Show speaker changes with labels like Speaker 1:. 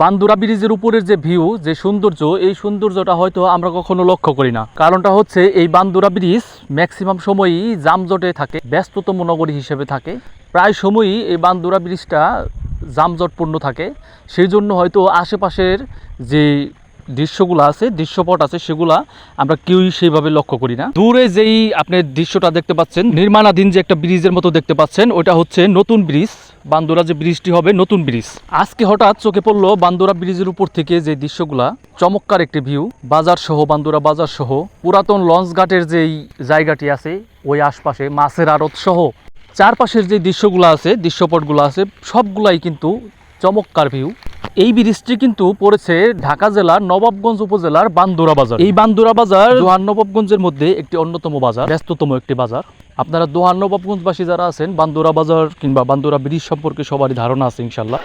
Speaker 1: Bandura ব্রিজের উপরের যে ভিউ যে সৌন্দর্য, এই সৌন্দর্যটা হয়তো আমরা কখনো লক্ষ্য করি না। কারণটা হচ্ছে, এই বান্দুরা ব্রিজ ম্যাক্সিমাম সময়ই জামজটে থাকে, ব্যস্ততম নগরী হিসেবে থাকে। প্রায় সময়ই এই বান্দুরা ব্রিজটা জামজটপূর্ণ থাকে। সেই জন্য হয়তো আশেপাশের যে দৃশ্যগুলো আছে, দৃশ্যপট আছে, সেগুলা আমরা কেউই সেইভাবে লক্ষ্য করি না। দূরে যেই আপনি দৃশ্যটা দেখতে পাচ্ছেন, নির্মাণাধীন যে একটা ব্রিজের মতো দেখতে পাচ্ছেন ওটা হচ্ছে নতুন ব্রিজ, বান্দুরা যে ব্রিজটি হবে নতুন ব্রিজ। আজকে হঠাৎ চোখে পড়ল বান্দুরা ব্রিজের উপর থেকে যে দৃশ্যগুলা, চমৎকার একটি ভিউ, বাজার সহ, বান্দুরা বাজার সহ, পুরাতন লঞ্চ ঘাটের যেই জায়গাটি আছে, ওই আশপাশে মাছের আড়ত সহ, চারপাশের যে দৃশ্যগুলো আছে, দৃশ্যপটগুলো আছে, সবগুলাই কিন্তু চমৎকার ভিউ। এই ব্রিজটি কিন্তু পড়েছে ঢাকা জেলার নবাবগঞ্জ উপজেলার বান্দুরা বাজার। এই বান্দুরা বাজার দোহান নবাবগঞ্জের মধ্যে একটি অন্যতম বাজার, ব্যস্ততম একটি বাজার। আপনারা দোহান নবাবগঞ্জবাসী যারা আছেন, বান্দুরা বাজার কিংবা বান্দুরা ব্রিজ সম্পর্কে সবারই ধারণা আছে ইনশাল্লাহ